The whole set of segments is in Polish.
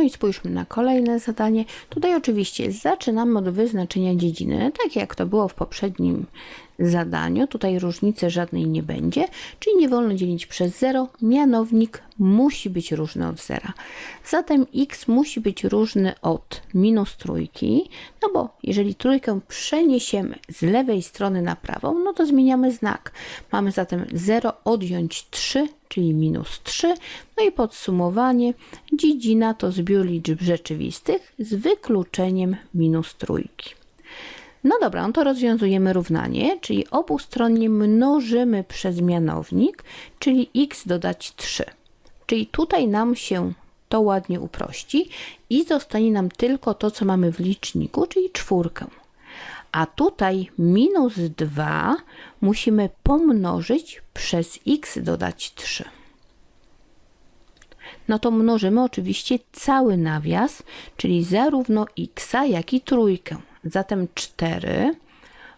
No i spójrzmy na kolejne zadanie. Tutaj oczywiście zaczynamy od wyznaczenia dziedziny, tak jak to było w poprzednim zadaniu. Tutaj różnicy żadnej nie będzie, czyli nie wolno dzielić przez 0. Mianownik musi być różny od zera. Zatem x musi być różny od minus trójki, no bo jeżeli trójkę przeniesiemy z lewej strony na prawą, no to zmieniamy znak. Mamy zatem 0 odjąć 3, czyli minus 3. No i podsumowanie, dziedzina to zbiór liczb rzeczywistych z wykluczeniem minus trójki. No dobra, no to rozwiązujemy równanie, czyli obustronnie mnożymy przez mianownik, czyli x dodać 3. Czyli tutaj nam się to ładnie uprości i zostanie nam tylko to, co mamy w liczniku, czyli czwórkę. A tutaj minus 2 musimy pomnożyć przez x dodać 3. No to mnożymy oczywiście cały nawias, czyli zarówno x, jak i trójkę. Zatem 4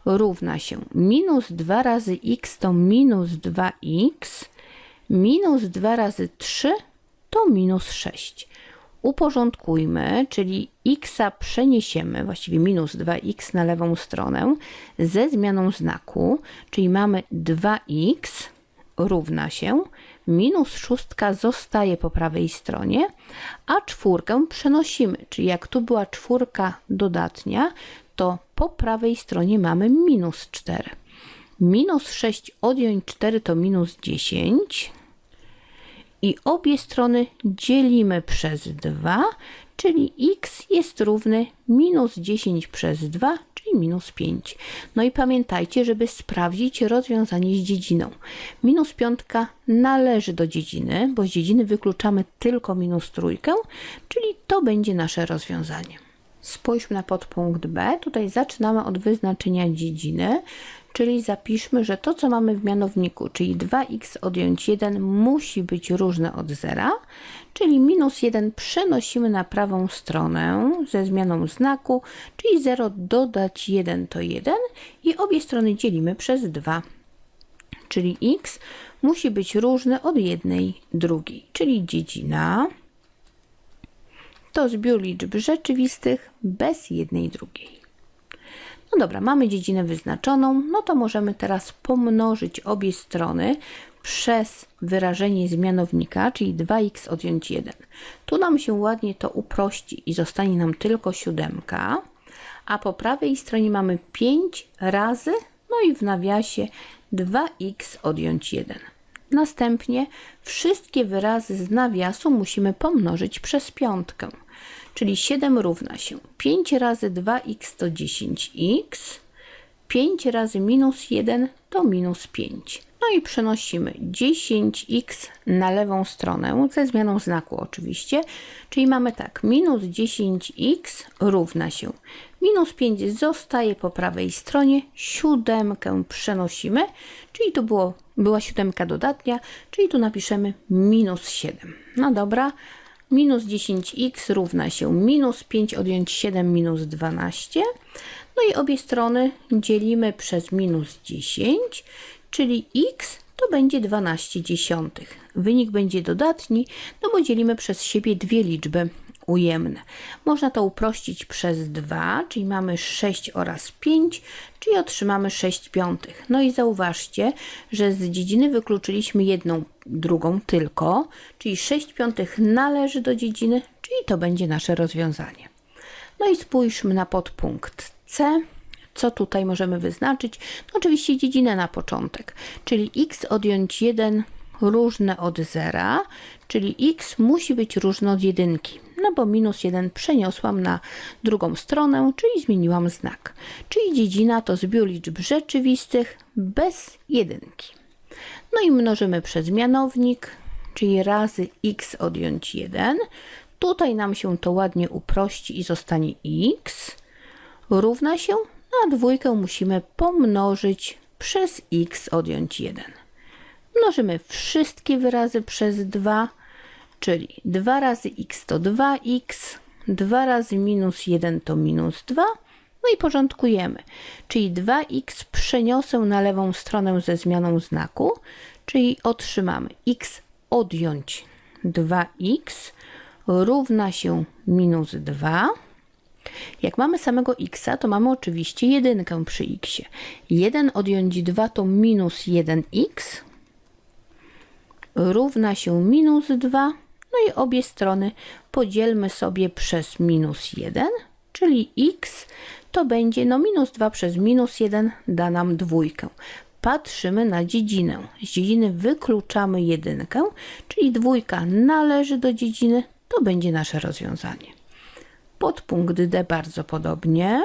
równa się minus 2 razy x to minus 2x, minus 2 razy 3 to minus 6. Uporządkujmy, czyli x przeniesiemy, właściwie minus 2x na lewą stronę ze zmianą znaku, czyli mamy 2x równa się, minus szóstka zostaje po prawej stronie, a czwórkę przenosimy, czyli jak tu była czwórka dodatnia, to po prawej stronie mamy minus 4. Minus 6 odjąć 4 to minus 10 i obie strony dzielimy przez 2, czyli x jest równy minus 10 przez 2, czyli minus 5. No i pamiętajcie, żeby sprawdzić rozwiązanie z dziedziną. Minus piątka należy do dziedziny, bo z dziedziny wykluczamy tylko minus trójkę, czyli to będzie nasze rozwiązanie. Spójrzmy na podpunkt B. Tutaj zaczynamy od wyznaczenia dziedziny, czyli zapiszmy, że to, co mamy w mianowniku, czyli 2x odjąć 1 musi być różne od zera, czyli minus 1 przenosimy na prawą stronę ze zmianą znaku, czyli 0 dodać 1 to 1 i obie strony dzielimy przez 2 czyli x musi być różne od jednej drugiej, czyli dziedzina to zbiór liczb rzeczywistych bez jednej drugiej. No dobra, mamy dziedzinę wyznaczoną, no to możemy teraz pomnożyć obie strony przez wyrażenie zmianownika, czyli 2x odjąć 1. Tu nam się ładnie to uprości i zostanie nam tylko siódemka, a po prawej stronie mamy 5 razy, no i w nawiasie 2x odjąć 1. Następnie wszystkie wyrazy z nawiasu musimy pomnożyć przez piątkę. Czyli 7 równa się 5 razy 2x to 10x, 5 razy minus 1 to minus 5. No i przenosimy 10x na lewą stronę, ze zmianą znaku oczywiście, czyli mamy tak, minus 10x równa się minus 5 zostaje po prawej stronie, siódemkę przenosimy, czyli tu było, była siódemka dodatnia, czyli tu napiszemy minus 7. No dobra, minus 10x równa się minus 5 odjąć 7 minus 12. No i obie strony dzielimy przez minus 10, czyli x to będzie 12 dziesiątych. Wynik będzie dodatni, no bo dzielimy przez siebie dwie liczby ujemne. Można to uprościć przez 2, czyli mamy 6 oraz 5, czyli otrzymamy 6 piątych. No i zauważcie, że z dziedziny wykluczyliśmy jedną, drugą tylko, czyli 6 piątych należy do dziedziny, czyli to będzie nasze rozwiązanie. No i spójrzmy na podpunkt C. Co tutaj możemy wyznaczyć? No oczywiście dziedzinę na początek, czyli x odjąć 1 różne od zera, czyli x musi być różne od jedynki no bo minus 1 przeniosłam na drugą stronę, czyli zmieniłam znak. Czyli dziedzina to zbiór liczb rzeczywistych bez jedynki. No i mnożymy przez mianownik, czyli razy x odjąć 1. Tutaj nam się to ładnie uprości i zostanie x równa się, na dwójkę musimy pomnożyć przez x odjąć 1. Mnożymy wszystkie wyrazy przez 2, czyli 2 razy x to 2x, 2 razy minus 1 to minus 2, no i porządkujemy, czyli 2x przeniosę na lewą stronę ze zmianą znaku, czyli otrzymamy x odjąć 2x równa się minus 2. Jak mamy samego x, to mamy oczywiście jedynkę przy x. 1 odjąć 2 to minus 1x równa się minus 2. No i obie strony podzielmy sobie przez minus 1, czyli x to będzie no minus 2 przez minus 1 da nam dwójkę. Patrzymy na dziedzinę. Z dziedziny wykluczamy jedynkę, czyli dwójka należy do dziedziny, to będzie nasze rozwiązanie. Podpunkt D bardzo podobnie.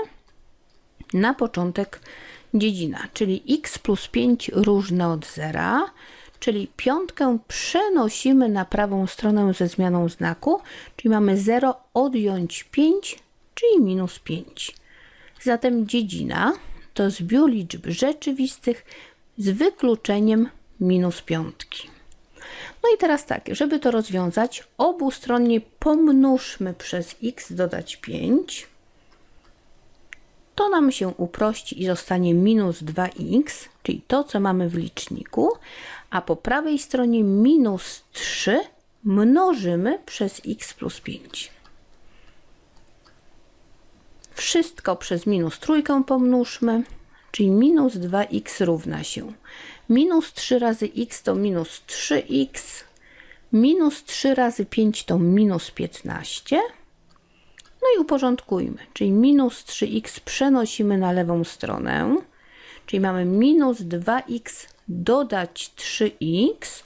Na początek dziedzina, czyli x plus 5 różne od zera, czyli piątkę przenosimy na prawą stronę ze zmianą znaku, czyli mamy 0 odjąć 5, czyli minus 5. Zatem dziedzina to zbiór liczb rzeczywistych z wykluczeniem minus piątki. No i teraz tak, żeby to rozwiązać, obustronnie pomnóżmy przez x dodać 5. To nam się uprości i zostanie minus 2x, czyli to, co mamy w liczniku, a po prawej stronie minus 3 mnożymy przez x plus 5. Wszystko przez minus trójkę pomnóżmy, czyli minus 2x równa się minus 3 razy x to minus 3x, minus 3 razy 5 to minus 15. No i uporządkujmy, czyli minus 3x przenosimy na lewą stronę, czyli mamy minus 2x dodać 3x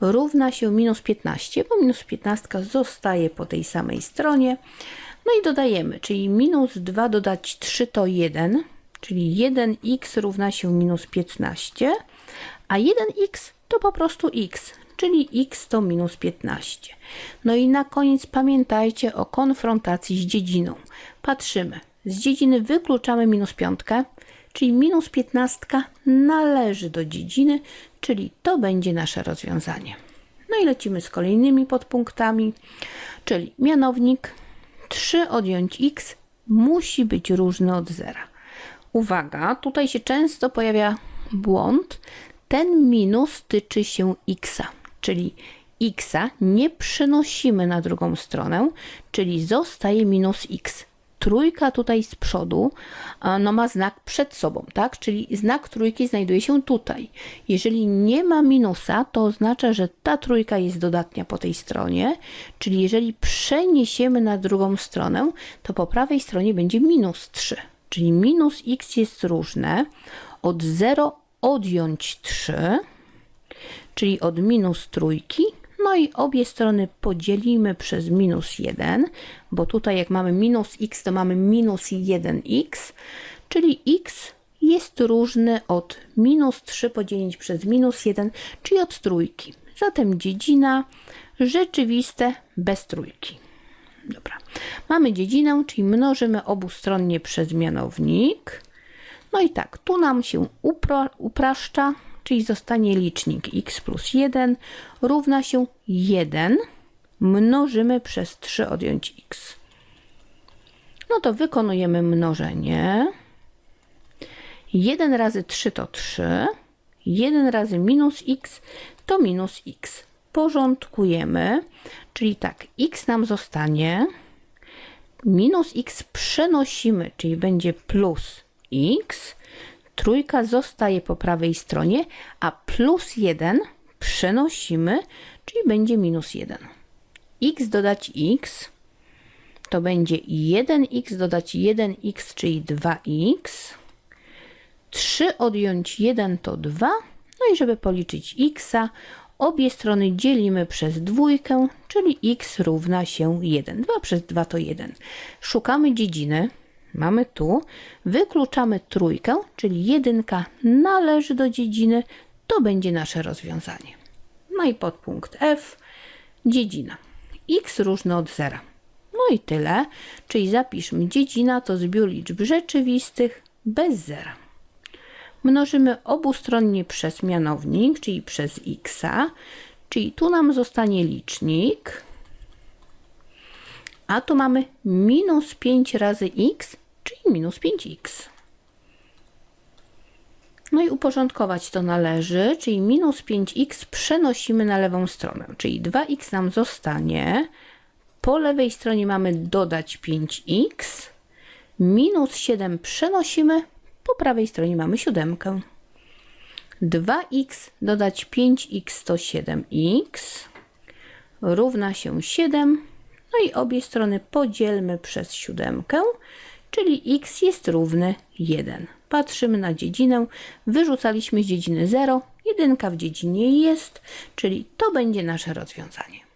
równa się minus 15, bo minus 15 zostaje po tej samej stronie. No i dodajemy, czyli minus 2 dodać 3 to 1, czyli 1x równa się minus 15, a 1x to po prostu x, czyli x to minus 15. No i na koniec pamiętajcie o konfrontacji z dziedziną. Patrzymy, z dziedziny wykluczamy minus piątkę, czyli minus 15 należy do dziedziny, czyli to będzie nasze rozwiązanie. No i lecimy z kolejnymi podpunktami, czyli mianownik 3 odjąć x musi być różny od zera. Uwaga, tutaj się często pojawia błąd. Ten minus tyczy się x, czyli x nie przenosimy na drugą stronę, czyli zostaje minus x. Trójka tutaj z przodu no, ma znak przed sobą, tak? Czyli znak trójki znajduje się tutaj. Jeżeli nie ma minusa, to oznacza, że ta trójka jest dodatnia po tej stronie, czyli jeżeli przeniesiemy na drugą stronę, to po prawej stronie będzie minus 3 czyli minus x jest różne od 0 odjąć 3, czyli od minus trójki, no i obie strony podzielimy przez minus 1, bo tutaj jak mamy minus x, to mamy minus 1x, czyli x jest różny od minus 3 podzielić przez minus 1, czyli od trójki. Zatem dziedzina rzeczywiste bez trójki. Dobra. Mamy dziedzinę, czyli mnożymy obustronnie przez mianownik. No i tak, tu nam się upra upraszcza, czyli zostanie licznik x plus 1 równa się 1 mnożymy przez 3 odjąć x. No to wykonujemy mnożenie. 1 razy 3 to 3. 1 razy minus x to minus x porządkujemy, czyli tak, x nam zostanie, minus x przenosimy, czyli będzie plus x, trójka zostaje po prawej stronie, a plus 1 przenosimy, czyli będzie minus 1. x dodać x to będzie 1x dodać 1x, czyli 2x. 3 odjąć 1 to 2. No i żeby policzyć x, Obie strony dzielimy przez dwójkę, czyli x równa się 1. 2 przez 2 to 1. Szukamy dziedziny. Mamy tu. Wykluczamy trójkę, czyli jedynka należy do dziedziny. To będzie nasze rozwiązanie. No i podpunkt F. Dziedzina. x różne od zera. No i tyle. Czyli zapiszmy dziedzina to zbiór liczb rzeczywistych bez zera mnożymy obustronnie przez mianownik, czyli przez x, czyli tu nam zostanie licznik, a tu mamy minus 5 razy x, czyli minus 5x. No i uporządkować to należy, czyli minus 5x przenosimy na lewą stronę, czyli 2x nam zostanie Po lewej stronie mamy dodać 5x, minus 7 przenosimy, po prawej stronie mamy siódemkę. 2x dodać 5x to 7x równa się 7. No i obie strony podzielmy przez siódemkę, czyli x jest równy 1. Patrzymy na dziedzinę, wyrzucaliśmy z dziedziny 0, jedynka w dziedzinie jest, czyli to będzie nasze rozwiązanie.